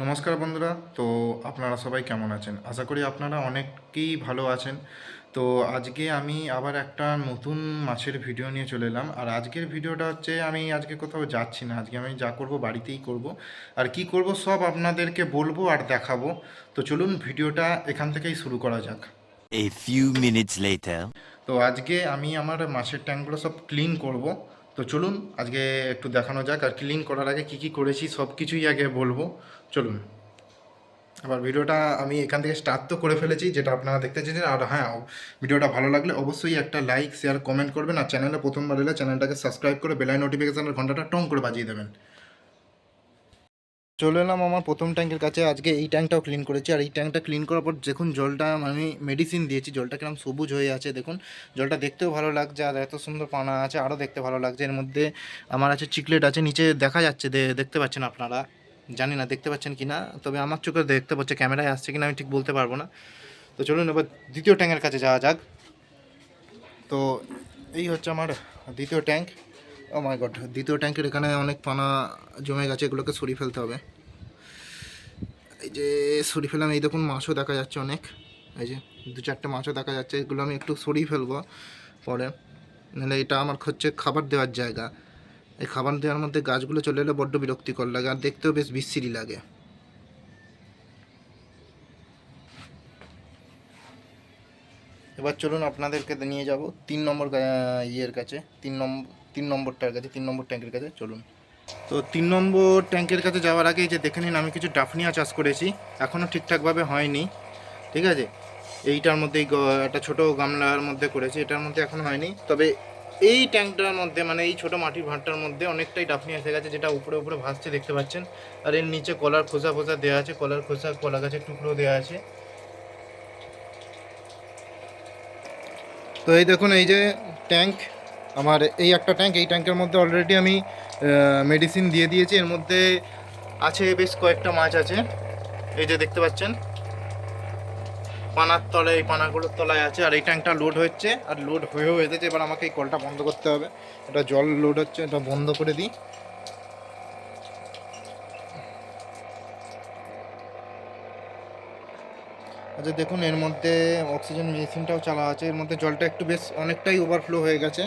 নমস্কার বন্ধুরা তো আপনারা সবাই কেমন আছেন? আশা করি আপনারা অনেকেই ভালো আছেন। তো আজকে আমি আবার একটা নতুন মাছের ভিডিও নিয়ে চলে এলাম। আর আজকের ভিডিওটা হচ্ছে আমি আজকে কোথাও যাচ্ছি না। আজকে আমি যা করব বাড়িতেই করব। আর কি করব সব আপনাদেরকে বলব আর দেখাবো। তো চলুন ভিডিওটা এখান থেকেই শুরু করা যাক। A few minutes later. তো আজকে আমি আমার মাছের ট্যাঙ্কগুলো সব ক্লিন করব। তো চলুন, আজকে একটু দেখানো যাক আর ক্লিন করার আগে কি কি করেছি, সব কিছুই আগে বলব। চলুন। আবার ভিডিওটা আমি এখান থেকে স্টার্ট তো করে ফেলেছি, যেটা আপনারা দেখতে চেয়েছেন। আর হ্যাঁ ভিডিওটা ভালো লাগলে অবশ্যই একটা লাইক শেয়ার কমেন্ট করবেন। আর চ্যানেলে প্রথমবার এলে চ্যানেলটাকে সাবস্ক্রাইব করে বেলাই নোটিফিকেশানের ঘন্টাটা টং করে বাজিয়ে দেবেন। চলে এলাম আমার প্রথম ট্যাঙ্কের কাছে। আজকে এই ট্যাঙ্কটাও ক্লিন করেছি। আর এই ট্যাঙ্কটা ক্লিন করার পর দেখুন জলটা আমি মেডিসিন দিয়েছি, জলটা কিরম সবুজ হয়ে আছে দেখুন, জলটা দেখতেও ভালো লাগছে আর এত সুন্দর পানা আছে, আরও দেখতে ভালো লাগছে। এর মধ্যে আমার আছে চিকলেট আছে, নিচে দেখা যাচ্ছে দেখতে পাচ্ছেন আপনারা। জানি না দেখতে পাচ্ছেন কি না তবে আমার চোখে দেখতে পাচ্ছে ক্যামেরায় আসছে কিনা আমি ঠিক বলতে পারব না। তো চলুন এবার দ্বিতীয় ট্যাঙ্কের কাছে যাওয়া যাক। তো এই হচ্ছে আমার দ্বিতীয় ট্যাঙ্ক। ও মাই গড দ্বিতীয় ট্যাঙ্কের এখানে অনেক পানা জমে গেছে, এগুলোকে সরিয়ে ফেলতে হবে। যে সরিয়ে ফেললাম, এই দেখুন মাছও দেখা যাচ্ছে অনেক। এই যে দু চারটে মাছও দেখা যাচ্ছে, এগুলো আমি একটু সরিয়ে ফেলব পরে। নাহলে এটা আমার হচ্ছে খাবার দেওয়ার জায়গা। এই খাবার দেওয়ার মধ্যে গাছগুলো চলে এলে বড্ড বিরক্তিকর লাগে, আর দেখতেও বেশ বিশ্রী লাগে। এবার চলুন আপনাদেরকে নিয়ে যাব তিন নম্বর ইয়ের কাছে, তিন নম্বর তিন নম্বরটার কাছে, তিন নম্বর ট্যাঙ্কের কাছে, চলুন। তো তিন নম্বর ট্যাঙ্কের কাছে যাওয়ার আগে যে দেখে নিন, আমি কিছু ডাফনিয়া চাষ করেছি এখনও ঠিকঠাকভাবে হয়নি, ঠিক আছে? এইটার মধ্যে একটা ছোট গামলার মধ্যে করেছি, এটার মধ্যে এখন হয়নি, তবে এই ট্যাঙ্কটার মধ্যে মানে এই ছোটো মাটির ভাঁড়টার মধ্যে অনেকটাই ডাফনি এসে গেছে, যেটা উপরে উপরে ভাসছে, দেখতে পাচ্ছেন? আর এর নিচে কলার খোসা ফোসা দেওয়া আছে, কলার খোসা, কলা গাছের টুকরো দেওয়া আছে। তো এই দেখুন, এই যে ট্যাঙ্ক আমার এই একটা ট্যাঙ্ক এই ট্যাঙ্কের মধ্যে অলরেডি আমি মেডিসিন দিয়ে দিয়েছি। এর মধ্যে আছে বেশ কয়েকটা মাছ আছে। এই যে দেখতে পাচ্ছেন, পানার তলায়, এই পানাগুলোর তলায় আছে। আর এই ট্যাঙ্কটা লোড হচ্ছে, আর লোড হয়েও এসেছে। এবার আমাকে এই কলটা বন্ধ করতে হবে। এটা জল লোড হচ্ছে, এটা বন্ধ করে দিই। আচ্ছা দেখুন, এর মধ্যে অক্সিজেন মেশিনটাও চালা আছে। এর মধ্যে জলটা একটু বেশ অনেকটাই ওভারফ্লো হয়ে গেছে।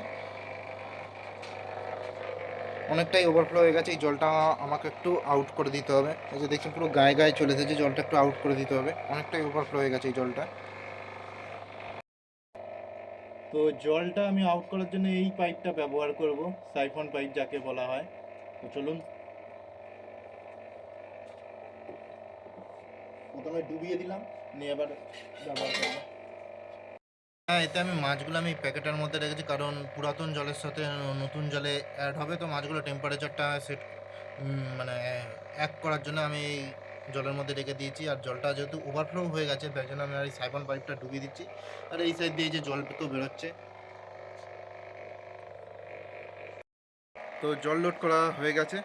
অনেকটাই ওভারফ্লো হয়ে গেছে এই জলটা আমাকে একটু আউট করে দিতে হবে। এই যে দেখছেন পুরো গায়ে গায়ে চলে এসেছে জলটা একটু আউট করে দিতে হবে। অনেকটাই ওভারফ্লো হয়ে গেছে এই জলটা। তো জলটা আমি আউট করার জন্য এই পাইপটা ব্যবহার করব সাইফন পাইপ যাকে বলা হয়। তো চলুন। প্রথমে ডুবিয়ে দিলাম নিয়ে এবার ব্যবহার করব। হ্যাঁ এতে আমি মাছগুলো আমি প্যাকেটের মধ্যে রেখেছি, কারণ পুরাতন জলের সাথে নতুন জলে অ্যাড হবে, তো মাছগুলো টেম্পারেচারটা সেট মানে এক করার জন্য আমি এই জলের মধ্যে রেখে দিয়েছি। আর জলটা যেহেতু ওভারফ্লো হয়ে গেছে, তাই জন্য আমি আর এই সাইফন পাইপটা ডুবিয়ে দিচ্ছি। আর এই সাইড দিয়ে যে জল তো বেরোচ্ছে। তো জল লোড করা হয়ে গেছে,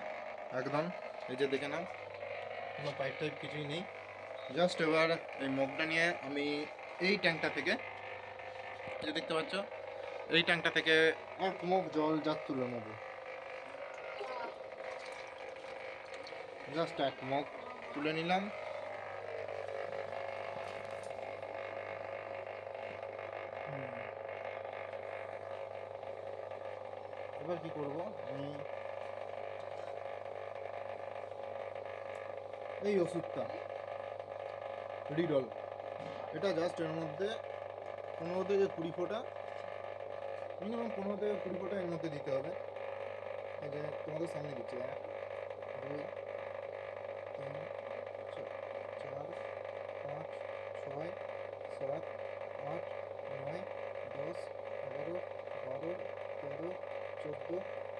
একদম। এই যে দেখে নাও। কোনো পাইপ টাইপ কিছুই নেই। জাস্ট এবার এই মগটা নিয়ে আমি এই ট্যাঙ্কটা থেকে যে দেখতে পাচ্ছ, এই ট্যাঙ্কটা থেকে এক মগ জল যা তুলে নেব। জাস্ট এক মগ তুলে নিলাম। এবার কি করব? আমি এই ওষুধটা রিডল এটা জাস্ট এর মধ্যে পনেরো থেকে কুড়ি ফোঁটা। মিনিমাম পনেরো থেকে কুড়ি ফোঁটা এর মধ্যে দিতে হবে। এই তোমাদের সামনে দিচ্ছি, এক, দুই, তিন, চার পাঁচ, ছয়, সাত, আট, নয়, দশ, এগারো, বারো, তেরো, চোদ্দ,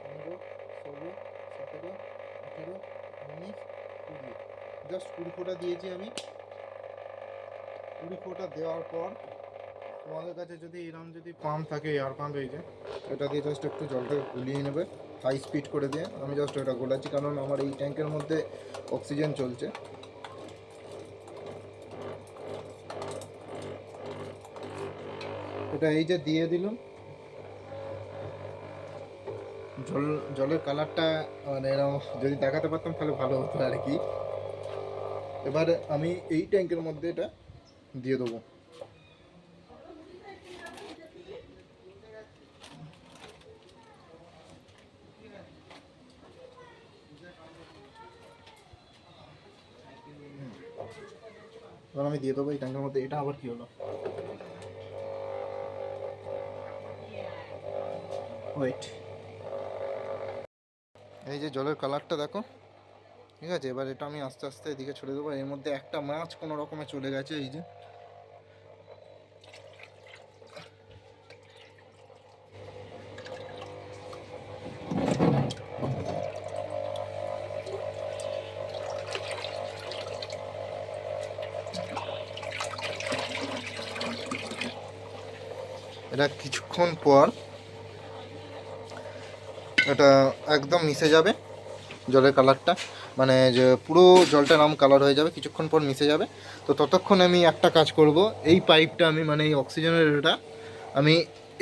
পনেরো, ষোলো, সতেরো, আঠেরো, উনিশ, কুড়ি। জাস্ট কুড়ি ফোঁটা দিয়েছি আমি। কুড়ি ফোঁটা দেওয়ার পর তোমাদের কাছে যদি এরকম যদি পাম্প থাকে এয়ার পাম্প এই যে, এটা দিয়ে জাস্ট একটু জলটা গুলিয়ে নেবে হাই স্পিড করে দিয়ে। আমি জাস্ট এটা গোলাচ্ছি কারণ আমার এই ট্যাঙ্কের মধ্যে অক্সিজেন চলছে। এটা এই যে দিয়ে দিলাম। জল, জলের কালারটা মানে এরকম যদি দেখাতে পারতাম, তাহলে ভালো হতো আর কি। এবার আমি এই ট্যাঙ্কের মধ্যে এটা দিয়ে দেবো। এবার আমি দিয়ে দেবো এই ট্যাঙ্কের মধ্যে। এটা আবার কি হলো? এই যে জলের কালারটা দেখো। ঠিক আছে? এবার এটা আমি আস্তে আস্তে এদিকে ছড়ে দেবো। এর মধ্যে একটা মাছ কোনো রকমে চলে গেছে, এই যে। এটা কিছুক্ষণ পর এটা একদম মিশে যাবে জলের কালারটা। মানে যে পুরো জলটা নাম কালার হয়ে যাবে, কিছুক্ষণ পর মিশে যাবে। তো ততক্ষণ আমি একটা কাজ করব, এই পাইপটা আমি মানে এই অক্সিজেনের এটা আমি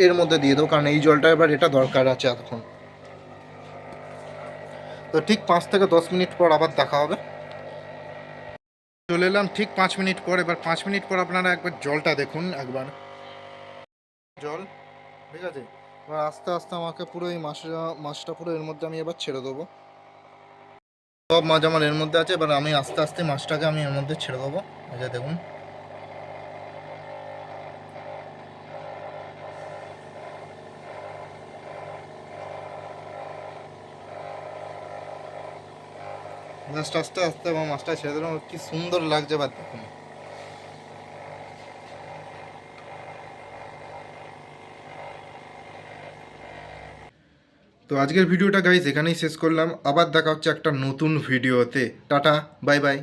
এর মধ্যে দিয়ে দেবো, কারণ এই জলটা এবার এটা দরকার আছে এতক্ষণ। তো ঠিক পাঁচ থেকে দশ মিনিট পর আবার দেখা হবে। চলে এলাম ঠিক পাঁচ মিনিট পর, এবার পাঁচ মিনিট পর আপনারা একবার জলটা দেখুন একবার। জল, ঠিক আছে? এবার আস্তে আস্তে আমাকে পুরো এই মাছটা মাছটা পুরো এর মধ্যে আমি এবার ছেড়ে দেবো। সব মাছ আমার এর মধ্যে আছে, এবার আমি আস্তে আস্তে মাছটাকে আমি এর মধ্যে ছেড়ে দেবো। এই দেখুন। জাস্ট আস্তে আস্তে আমার মাছটা ছেড়ে দিলাম, কি সুন্দর লাগছে এবার দেখুন। তো আজকের ভিডিওটা গাইজ এখানেই শেষ করলাম। আবার দেখা হচ্ছে একটা নতুন ভিডিওতে। Tata bye bye